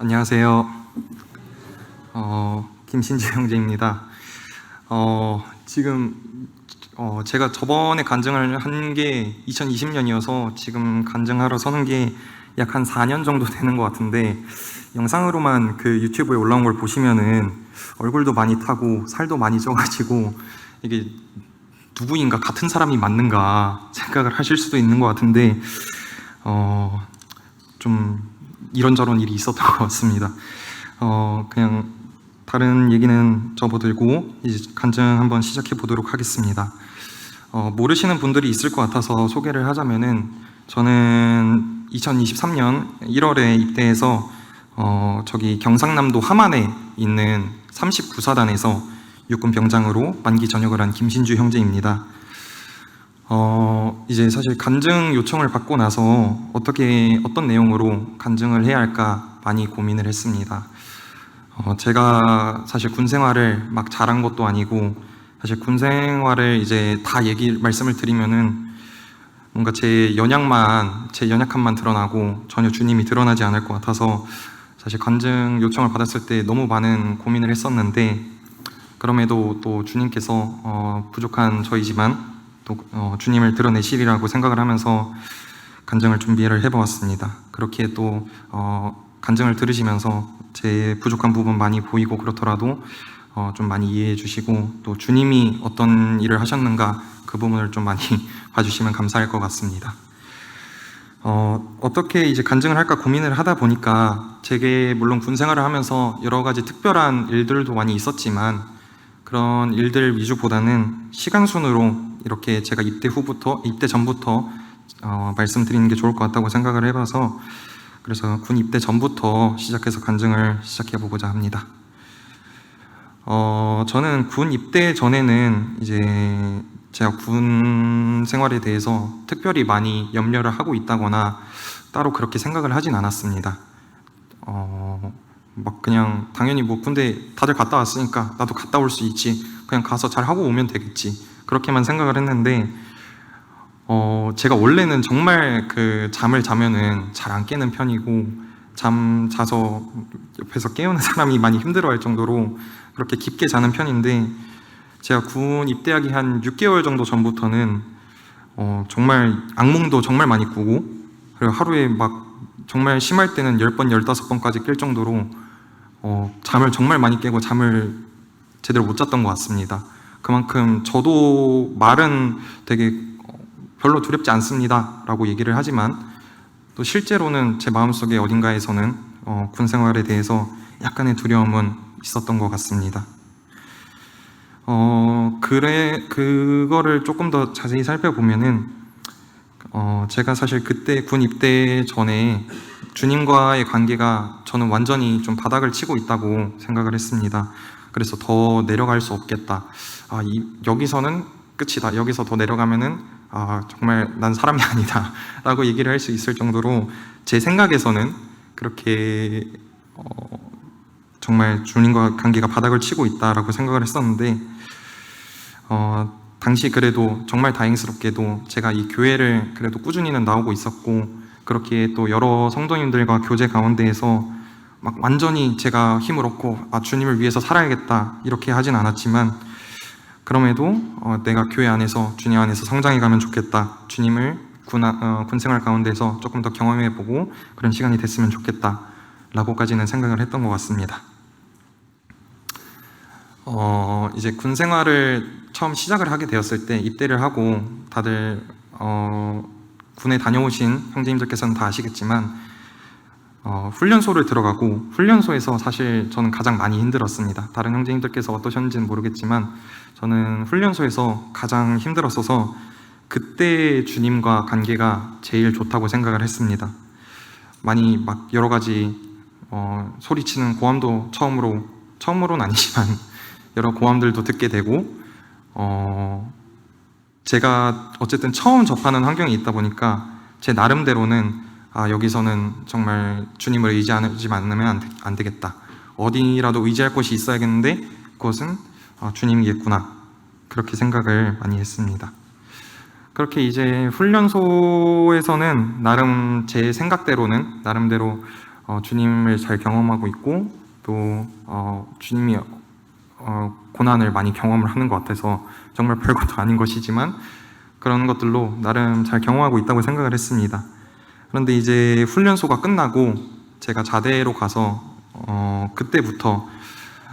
안녕하세요. 어, 김신재 형제입니다. 어, 지금 어, 제가 저번에 간증을 한 게 2020년이어서 지금 간증하러 서는 게 약 한 4년 정도 되는 것 같은데 영상으로만 그 유튜브에 올라온 걸 보시면은 얼굴도 많이 타고 살도 많이 쪄가지고 이게 누구인가 같은 사람이 맞는가 생각을 하실 수도 있는 것 같은데 어, 좀 이런저런 일이 있었던 것 같습니다. 어, 그냥 다른 얘기는 접어들고 이제 간증 한번 시작해 보도록 하겠습니다. 어, 모르시는 분들이 있을 것 같아서 소개를 하자면은 저는 2023년 1월에 입대해서 어, 저기 경상남도 함안에 있는 39사단에서 육군 병장으로 만기 전역을 한 김신주 형제입니다. 어, 이제 사실 간증 요청을 받고 나서 어떻게 어떤 내용으로 간증을 해야 할까 많이 고민을 했습니다. 어, 제가 사실 군 생활을 막 잘한 것도 아니고 사실 군 생활을 이제 다 얘기 말씀을 드리면은 뭔가 제 연약만 제 연약함만 드러나고 전혀 주님이 드러나지 않을 것 같아서 사실 간증 요청을 받았을 때 너무 많은 고민을 했었는데 그럼에도 또 주님께서 어, 부족한 저이지만 또 어, 주님을 드러내시리라고 생각을 하면서 간증을 준비를 해보았습니다. 그렇게 또 어, 간증을 들으시면서 제 부족한 부분 많이 보이고 그렇더라도 어, 좀 많이 이해해 주시고 또 주님이 어떤 일을 하셨는가 그 부분을 좀 많이 봐주시면 감사할 것 같습니다. 어, 어떻게 이제 간증을 할까 고민을 하다 보니까 제게 물론 군 생활을 하면서 여러 가지 특별한 일들도 많이 있었지만 그런 일들 위주보다는 시간 순으로 이렇게 제가 입대 후부터 입대 전부터 어, 말씀드리는 게 좋을 것 같다고 생각을 해봐서 그래서 군 입대 전부터 시작해서 간증을 시작해 보고자 합니다. 어, 저는 군 입대 전에는 이제 제가 군 생활에 대해서 특별히 많이 염려를 하고 있다거나 따로 그렇게 생각을 하진 않았습니다. 어, 막 그냥 당연히 뭐 군대 다들 갔다 왔으니까 나도 갔다 올 수 있지. 그냥 가서 잘 하고 오면 되겠지. 그렇게만 생각을 했는데 어, 제가 원래는 정말 그 잠을 자면은 잘 안 깨는 편이고 잠 자서 옆에서 깨우는 사람이 많이 힘들어할 정도로 그렇게 깊게 자는 편인데 제가 군 입대하기 한 6개월 정도 전부터는 어, 정말 악몽도 정말 많이 꾸고 그리고 하루에 막 정말 심할 때는 10번, 15번까지 깰 정도로 어, 잠을 정말 많이 깨고 잠을 제대로 못 잤던 것 같습니다. 그만큼 저도 말은 되게 어, 별로 두렵지 않습니다. 라고 얘기를 하지만 또 실제로는 제 마음속에 어딘가에서는 어, 군 생활에 대해서 약간의 두려움은 있었던 것 같습니다. 어, 그래, 그거를 조금 더 자세히 살펴보면은, 어, 제가 사실 그때 군 입대 전에 주님과의 관계가 저는 완전히 좀 바닥을 치고 있다고 생각을 했습니다. 그래서 더 내려갈 수 없겠다. 아, 이, 여기서는 끝이다. 여기서 더 내려가면은, 아, 정말 난 사람이 아니다. 라고 얘기를 할 수 있을 정도로 제 생각에서는 그렇게, 어, 정말 주님과 관계가 바닥을 치고 있다라고 생각을 했었는데 어, 당시 그래도 정말 다행스럽게도 제가 이 교회를 그래도 꾸준히는 나오고 있었고 그렇게 또 여러 성도님들과 교제 가운데에서 막 완전히 제가 힘을 얻고 아 주님을 위해서 살아야겠다 이렇게 하진 않았지만 그럼에도 어, 내가 교회 안에서 주님 안에서 성장해 가면 좋겠다 주님을 군, 어, 군 생활 가운데서 조금 더 경험해 보고 그런 시간이 됐으면 좋겠다 라고까지는 생각을 했던 것 같습니다. 어, 이제 군 생활을 처음 시작을 하게 되었을 때 입대를 하고 다들 어, 군에 다녀오신 형제님들께서는 다 아시겠지만 어, 훈련소를 들어가고 훈련소에서 사실 저는 가장 많이 힘들었습니다. 다른 형제님들께서 어떠셨는지는 모르겠지만 저는 훈련소에서 가장 힘들었어서 그때 주님과 관계가 제일 좋다고 생각을 했습니다. 많이 막 여러 가지 어, 소리치는 고함도 처음으로 처음으로는 아니지만 여러 고함들도 듣게 되고 어, 제가 어쨌든 처음 접하는 환경에 있다 보니까 제 나름대로는 아, 여기서는 정말 주님을 의지하지 않으면 안, 되겠다. 어디라도 의지할 곳이 있어야겠는데 그것은 아, 주님이겠구나. 그렇게 생각을 많이 했습니다. 그렇게 이제 훈련소에서는 나름 제 생각대로는 나름대로 어, 주님을 잘 경험하고 있고 또 어, 주님이 어, 고난을 많이 경험을 하는 것 같아서 정말 별것도 아닌 것이지만 그런 것들로 나름 잘 경험하고 있다고 생각을 했습니다. 그런데 이제 훈련소가 끝나고 제가 자대로 가서 어, 그때부터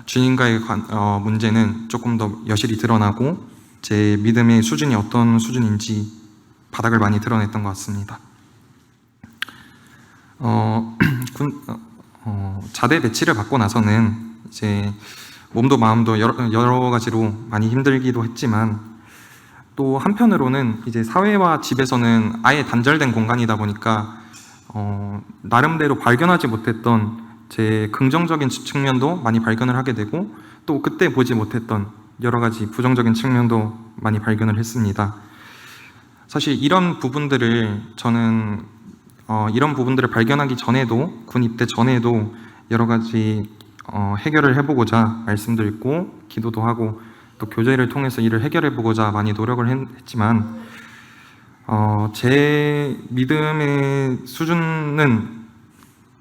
주님과의 관- 어, 문제는 조금 더 여실히 드러나고 제 믿음의 수준이 어떤 수준인지 바닥을 많이 드러냈던 것 같습니다. 어, 군, 어, 어, 자대 배치를 받고 나서는 이제 몸도 마음도 여러, 여러 가지로 많이 힘들기도 했지만 또 한편으로는 이제 사회와 집에서는 아예 단절된 공간이다 보니까 어, 나름대로 발견하지 못했던 제 긍정적인 측면도 많이 발견을 하게 되고 또 그때 보지 못했던 여러 가지 부정적인 측면도 많이 발견을 했습니다. 사실 이런 부분들을 저는 어, 이런 부분들을 발견하기 전에도 군 입대 전에도 여러 가지 어, 해결을 해보고자 말씀드리고 기도도 하고 또 교제를 통해서 이를 해결해 보고자 많이 노력을 했, 했지만 어, 제 믿음의 수준은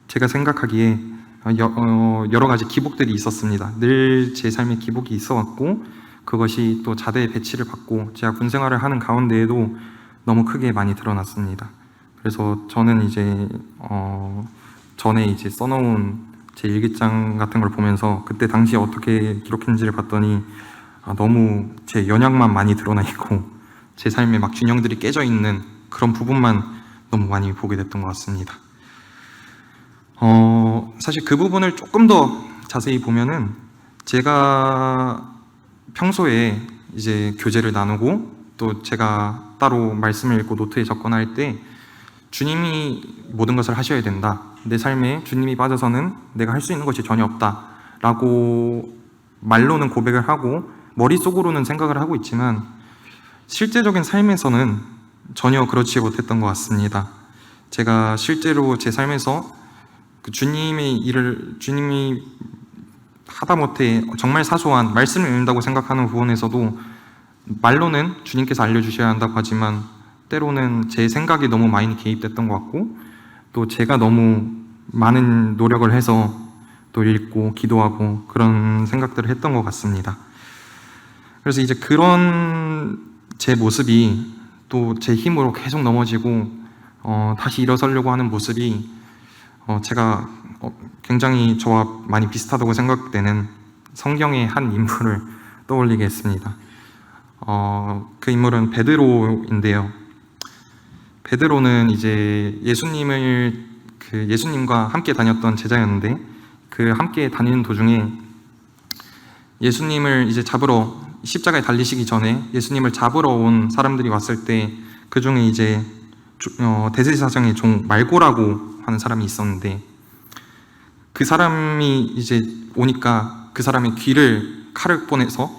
제가 생각하기에 어, 여, 어, 여러 가지 기복들이 있었습니다. 늘 제 삶에 기복이 있어왔고 그것이 또 자대의 배치를 받고 제가 군 생활을 하는 가운데에도 너무 크게 많이 드러났습니다. 그래서 저는 이제 어, 전에 이제 써놓은 제 일기장 같은 걸 보면서 그때 당시에 어떻게 기록했는지를 봤더니 아, 너무 제 연약만 많이 드러나 있고 제 삶에 막 균형들이 깨져 있는 그런 부분만 너무 많이 보게 됐던 것 같습니다. 어, 사실 그 부분을 조금 더 자세히 보면은 제가 평소에 이제 교제를 나누고 또 제가 따로 말씀을 읽고 노트에 적거나 할때 주님이 모든 것을 하셔야 된다. 내 삶에 주님이 빠져서는 내가 할 수 있는 것이 전혀 없다. 라고 말로는 고백을 하고 머릿속으로는 생각을 하고 있지만 실제적인 삶에서는 전혀 그렇지 못했던 것 같습니다. 제가 실제로 제 삶에서 그 주님의 일을 주님이 하다못해 정말 사소한 말씀을 읽는다고 생각하는 부분에서도 말로는 주님께서 알려주셔야 한다고 하지만 때로는 제 생각이 너무 많이 개입됐던 것 같고 또 제가 너무 많은 노력을 해서 또 읽고 기도하고 그런 생각들을 했던 것 같습니다. 그래서 이제 그런 제 모습이 또 제 힘으로 계속 넘어지고 어, 다시 일어서려고 하는 모습이 어, 제가 어, 굉장히 저와 많이 비슷하다고 생각되는 성경의 한 인물을 떠올리게 했습니다. 어, 그 인물은 베드로인데요. 베드로는 이제 예수님을 그 예수님과 함께 다녔던 제자였는데 그 함께 다니는 도중에 예수님을 이제 잡으러 십자가에 달리시기 전에 예수님을 잡으러 온 사람들이 왔을 때 그 중에 이제 조- 어, 대제사장의 종 말고라고 하는 사람이 있었는데 그 사람이 이제 오니까 그 사람의 귀를 칼을 보내서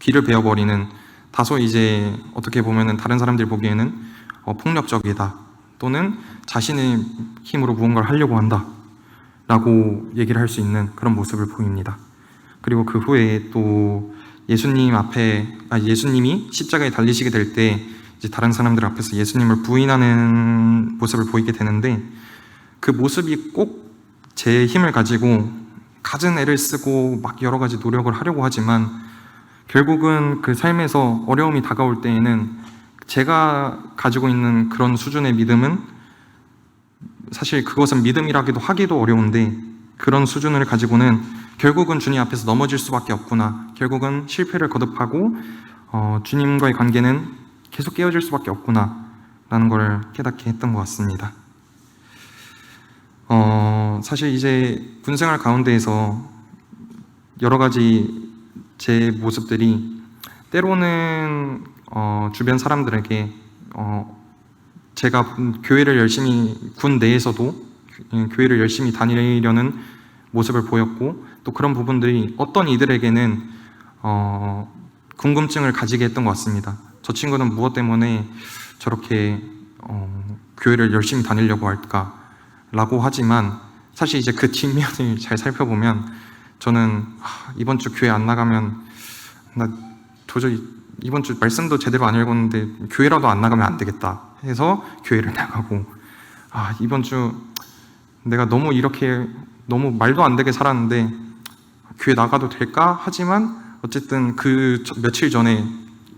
귀를 베어버리는 다소 이제 어떻게 보면은 다른 사람들 보기에는 어, 폭력적이다 또는 자신의 힘으로 무언가를 하려고 한다 라고 얘기를 할 수 있는 그런 모습을 보입니다. 그리고 그 후에 또 예수님 앞에 아, 예수님이 십자가에 달리시게 될 때 이제 다른 사람들 앞에서 예수님을 부인하는 모습을 보이게 되는데 그 모습이 꼭 제 힘을 가지고 갖은 애를 쓰고 막 여러 가지 노력을 하려고 하지만 결국은 그 삶에서 어려움이 다가올 때에는 제가 가지고 있는 그런 수준의 믿음은 사실 그것은 믿음이라기도 하기도 어려운데 그런 수준을 가지고는 결국은 주님 앞에서 넘어질 수밖에 없구나. 결국은 실패를 거듭하고 어, 주님과의 관계는 계속 깨어질 수밖에 없구나. 라는 걸 깨닫게 했던 것 같습니다. 어, 사실 이제 군생활 가운데에서 여러 가지 제 모습들이 때로는 어, 주변 사람들에게 어, 제가 교회를 열심히 군 내에서도 교회를 열심히 다니려는 모습을 보였고 또 그런 부분들이 어떤 이들에게는 어, 궁금증을 가지게 했던 것 같습니다. 저 친구는 무엇 때문에 저렇게 어, 교회를 열심히 다니려고 할까라고 하지만 사실 이제 그 뒷면을 잘 살펴보면 저는 하, 이번 주 교회 안 나가면 나 도저히 이번 주 말씀도 제대로 안 읽었는데 교회라도 안 나가면 안 되겠다 해서 교회를 나가고 아 이번 주 내가 너무 이렇게 너무 말도 안 되게 살았는데 교회 나가도 될까? 하지만 어쨌든 그 저- 며칠 전에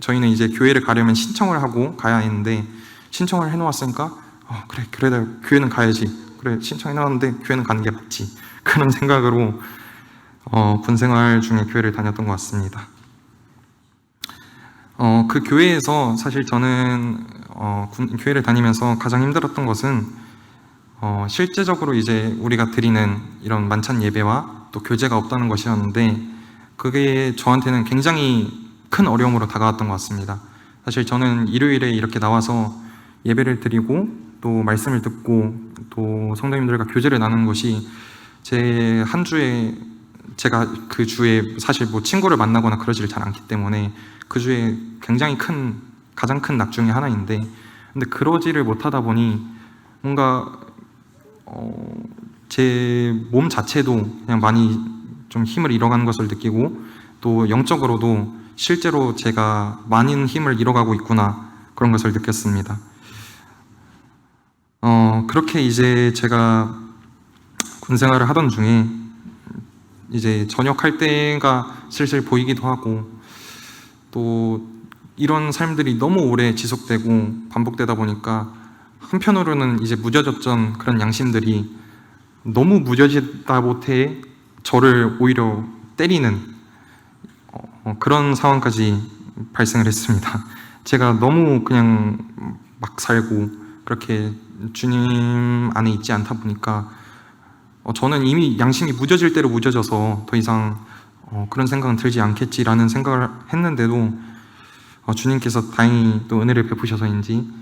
저희는 이제 교회를 가려면 신청을 하고 가야 했는데 신청을 해놓았으니까 어, 그래 그래도 교회는 가야지 그래 신청해놨는데 교회는 가는 게 맞지 그런 생각으로 어, 군 생활 중에 교회를 다녔던 것 같습니다. 어, 그 교회에서 사실 저는 어, 군- 교회를 다니면서 가장 힘들었던 것은 어, 실제적으로 이제 우리가 드리는 이런 만찬 예배와 또 교제가 없다는 것이었는데 그게 저한테는 굉장히 큰 어려움으로 다가왔던 것 같습니다. 사실 저는 일요일에 이렇게 나와서 예배를 드리고 또 말씀을 듣고 또 성도님들과 교제를 나누는 것이 제 한 주에 제가 그 주에 사실 뭐 친구를 만나거나 그러지를 잘 않기 때문에 그 주에 굉장히 큰 가장 큰 낙 중에 하나인데 근데 그러지를 못하다 보니 뭔가 어, 제 몸 자체도 그냥 많이 좀 힘을 잃어가는 것을 느끼고 또 영적으로도 실제로 제가 많은 힘을 잃어가고 있구나 그런 것을 느꼈습니다. 어, 그렇게 이제 제가 군 생활을 하던 중에 이제 전역할 때가 슬슬 보이기도 하고 또 이런 삶들이 너무 오래 지속되고 반복되다 보니까 한편으로는 이제 무뎌졌던 그런 양심들이 너무 무뎌지다 못해 저를 오히려 때리는 어, 그런 상황까지 발생을 했습니다. 제가 너무 그냥 막 살고 그렇게 주님 안에 있지 않다 보니까 어, 저는 이미 양심이 무뎌질 대로 무뎌져서 더 이상 어, 그런 생각은 들지 않겠지라는 생각을 했는데도 어, 주님께서 다행히 또 은혜를 베푸셔서인지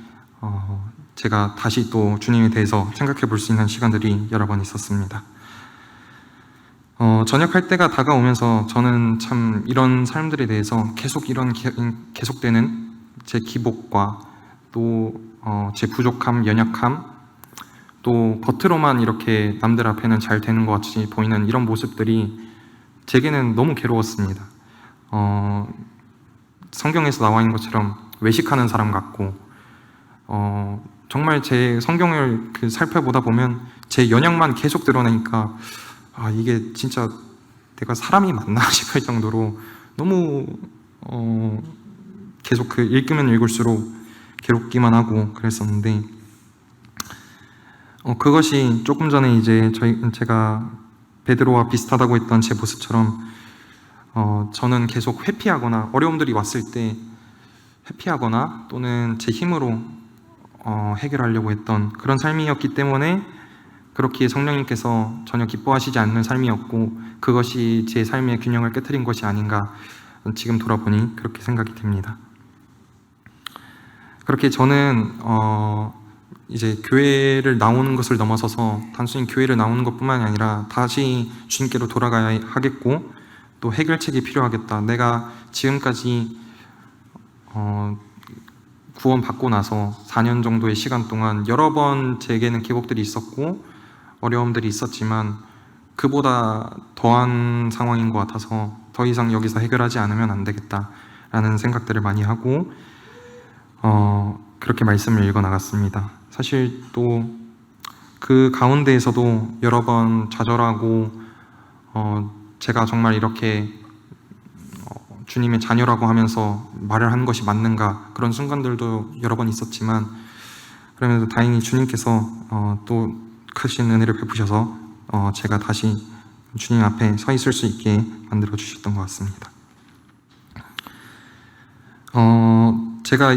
어, 제가 다시 또 주님에 대해서 생각해 볼 수 있는 시간들이 여러 번 있었습니다. 어, 전역할 때가 다가오면서 저는 참 이런 삶들에 대해서 계속 이런 게- 계속되는 제 기복과 또제 부족함, 연약함, 또 겉으로만 이렇게 남들 앞에는 잘 되는 것 같이 보이는 이런 모습들이 제게는 너무 괴로웠습니다. 어, 성경에서 나와 있는 것처럼 외식하는 사람 같고 어, 정말 제 성경을 그 살펴보다 보면 제 연약만 계속 드러내니까 아 이게 진짜 내가 사람이 맞나 싶을 정도로 너무 어, 계속 그 읽으면 읽을수록 괴롭기만 하고 그랬었는데 어, 그것이 조금 전에 이제 저희 제가 베드로와 비슷하다고 했던 제 모습처럼 어, 저는 계속 회피하거나 어려움들이 왔을 때 회피하거나 또는 제 힘으로 어, 해결하려고 했던 그런 삶이었기 때문에 그렇게 성령님께서 전혀 기뻐하시지 않는 삶이었고 그것이 제 삶의 균형을 깨뜨린 것이 아닌가 지금 돌아보니 그렇게 생각이 됩니다. 그렇게 저는 어, 이제 교회를 나오는 것을 넘어서서 단순히 교회를 나오는 것뿐만이 아니라 다시 주님께로 돌아가야 하겠고 또 해결책이 필요하겠다. 내가 지금까지 어, 구원 받고 나서 4년 정도의 시간 동안 여러 번 제게는 기복들이 있었고 어려움들이 있었지만 그보다 더한 상황인 것 같아서 더 이상 여기서 해결하지 않으면 안 되겠다라는 생각들을 많이 하고 어, 그렇게 말씀을 읽어 나갔습니다. 사실 또 그 가운데에서도 여러 번 좌절하고 어, 제가 정말 이렇게 어, 주님의 자녀라고 하면서 말을 한 것이 맞는가 그런 순간들도 여러 번 있었지만 그러면서 다행히 주님께서 어, 또 크신 은혜를 베푸셔서 어, 제가 다시 주님 앞에 서 있을 수 있게 만들어 주셨던 것 같습니다. 어, 제가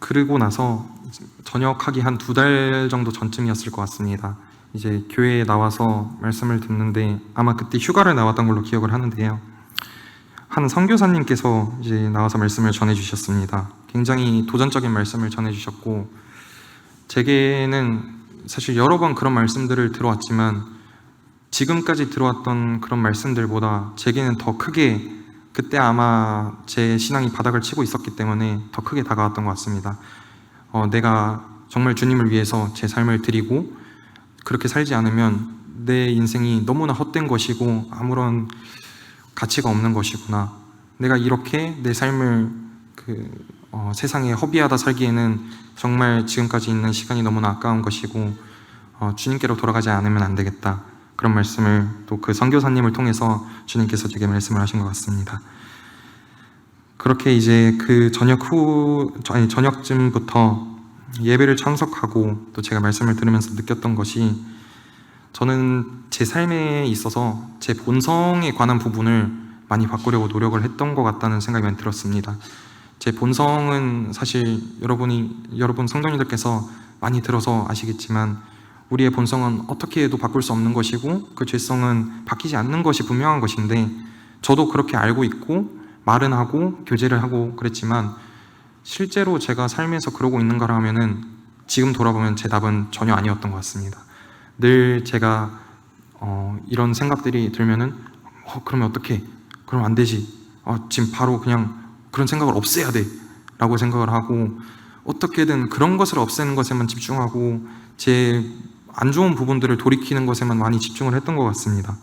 그러고 나서 전역하기 한 두 달 정도 전쯤이었을 것 같습니다. 이제 교회에 나와서 말씀을 듣는데 아마 그때 휴가를 나왔던 걸로 기억을 하는데요. 한 선교사님께서 이제 나와서 말씀을 전해 주셨습니다. 굉장히 도전적인 말씀을 전해 주셨고 제게는 사실 여러 번 그런 말씀들을 들어왔지만 지금까지 들어왔던 그런 말씀들보다 제게는 더 크게 그때 아마 제 신앙이 바닥을 치고 있었기 때문에 더 크게 다가왔던 것 같습니다. 어, 내가 정말 주님을 위해서 제 삶을 드리고 그렇게 살지 않으면 내 인생이 너무나 헛된 것이고 아무런 가치가 없는 것이구나. 내가 이렇게 내 삶을 그 어, 세상에 허비하다 살기에는 정말 지금까지 있는 시간이 너무나 아까운 것이고 어, 주님께로 돌아가지 않으면 안 되겠다. 그런 말씀을 또 그 선교사님을 통해서 주님께서 제게 말씀을 하신 것 같습니다. 그렇게 이제 그 저녁 후 아니 저녁쯤부터 예배를 참석하고 또 제가 말씀을 들으면서 느꼈던 것이 저는 제 삶에 있어서 제 본성에 관한 부분을 많이 바꾸려고 노력을 했던 것 같다는 생각이 많이 들었습니다. 제 본성은 사실 여러분이 여러분 성도님들께서 많이 들어서 아시겠지만 우리의 본성은 어떻게 해도 바꿀 수 없는 것이고 그 죄성은 바뀌지 않는 것이 분명한 것인데 저도 그렇게 알고 있고 말은 하고 교제를 하고 그랬지만 실제로 제가 삶에서 그러고 있는가 하면은 지금 돌아보면 제 답은 전혀 아니었던 것 같습니다. 늘 제가 어, 이런 생각들이 들면은 어, 그러면 어떻게? 그럼 안 되지. 어, 지금 바로 그냥 그런 생각을 없애야 돼. 라고 생각을 하고 어떻게든 그런 것을 없애는 것에만 집중하고 제 안 좋은 부분들을 돌이키는 것에만 많이 집중을 했던 것 같습니다.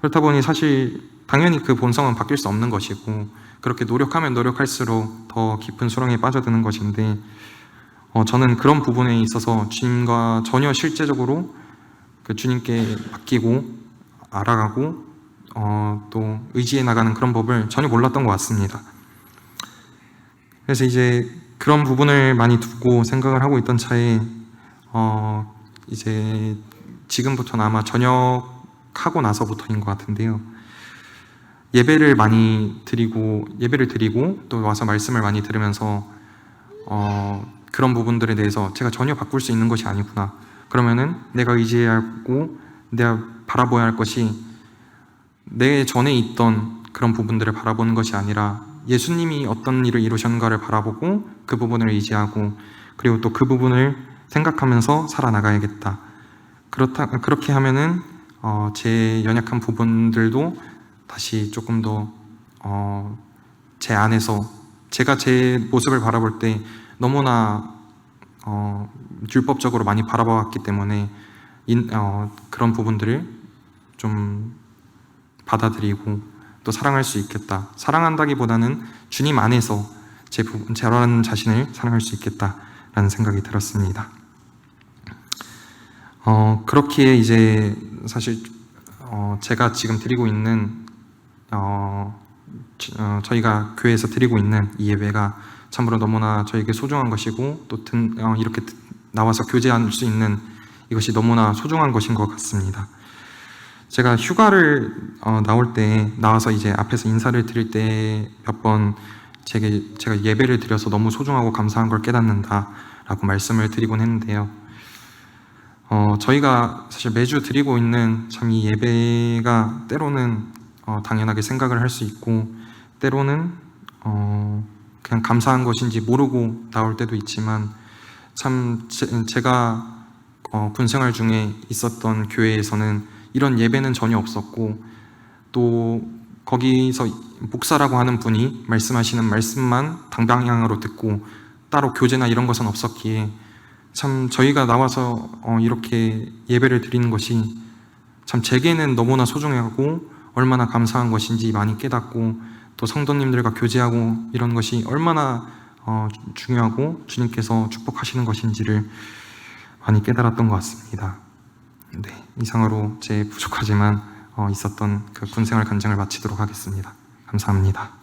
그렇다 보니 사실 당연히 그 본성은 바뀔 수 없는 것이고 그렇게 노력하면 노력할수록 더 깊은 수렁에 빠져드는 것인데 어, 저는 그런 부분에 있어서 주님과 전혀 실제적으로 그 주님께 맡기고 알아가고 어, 또 의지해 나가는 그런 법을 전혀 몰랐던 것 같습니다. 그래서 이제 그런 부분을 많이 두고 생각을 하고 있던 차에 어, 이제 지금부터는 아마 저녁하고 나서부터인 것 같은데요. 예배를 많이 드리고 예배를 드리고 또 와서 말씀을 많이 들으면서 어, 그런 부분들에 대해서 제가 전혀 바꿀 수 있는 것이 아니구나. 그러면은 내가 의지하고 내가 바라보아야 할 것이 내 전에 있던 그런 부분들을 바라보는 것이 아니라 예수님이 어떤 일을 이루셨는가를 바라보고 그 부분을 의지하고 그리고 또 그 부분을 생각하면서 살아나가야겠다. 그렇다 그렇게 하면은 어, 제 연약한 부분들도 다시 조금 더 어, 제 안에서 제가 제 모습을 바라볼 때 너무나 어, 율법적으로 많이 바라봐왔기 때문에 인, 어, 그런 부분들을 좀 받아들이고 또 사랑할 수 있겠다. 사랑한다기보다는 주님 안에서 제 부분, 저런 자신을 사랑할 수 있겠다라는 생각이 들었습니다. 어, 그렇기에 이제 사실 어, 제가 지금 드리고 있는 어, 저- 어, 저희가 교회에서 드리고 있는 이 예배가 참으로 너무나 저에게 소중한 것이고 또 든, 어, 이렇게 드- 나와서 교제할 수 있는 이것이 너무나 소중한 것인 것 같습니다. 제가 휴가를 어, 나올 때 나와서 이제 앞에서 인사를 드릴 때 몇 번 제게 제가 예배를 드려서 너무 소중하고 감사한 걸 깨닫는다라고 말씀을 드리곤 했는데요. 어, 저희가 사실 매주 드리고 있는 참 이 예배가 때로는 어, 당연하게 생각을 할 수 있고 때로는 어, 그냥 감사한 것인지 모르고 나올 때도 있지만 참 제, 제가 어, 군 생활 중에 있었던 교회에서는 이런 예배는 전혀 없었고 또 거기서 목사라고 하는 분이 말씀하시는 말씀만 당방향으로 듣고 따로 교제나 이런 것은 없었기에 참 저희가 나와서 어, 이렇게 예배를 드리는 것이 참 제게는 너무나 소중하고 얼마나 감사한 것인지 많이 깨닫고 또 성도님들과 교제하고 이런 것이 얼마나 어, 중요하고 주님께서 축복하시는 것인지를 많이 깨달았던 것 같습니다. 네, 이상으로 제 부족하지만 어, 있었던 그 군생활 간증을 마치도록 하겠습니다. 감사합니다.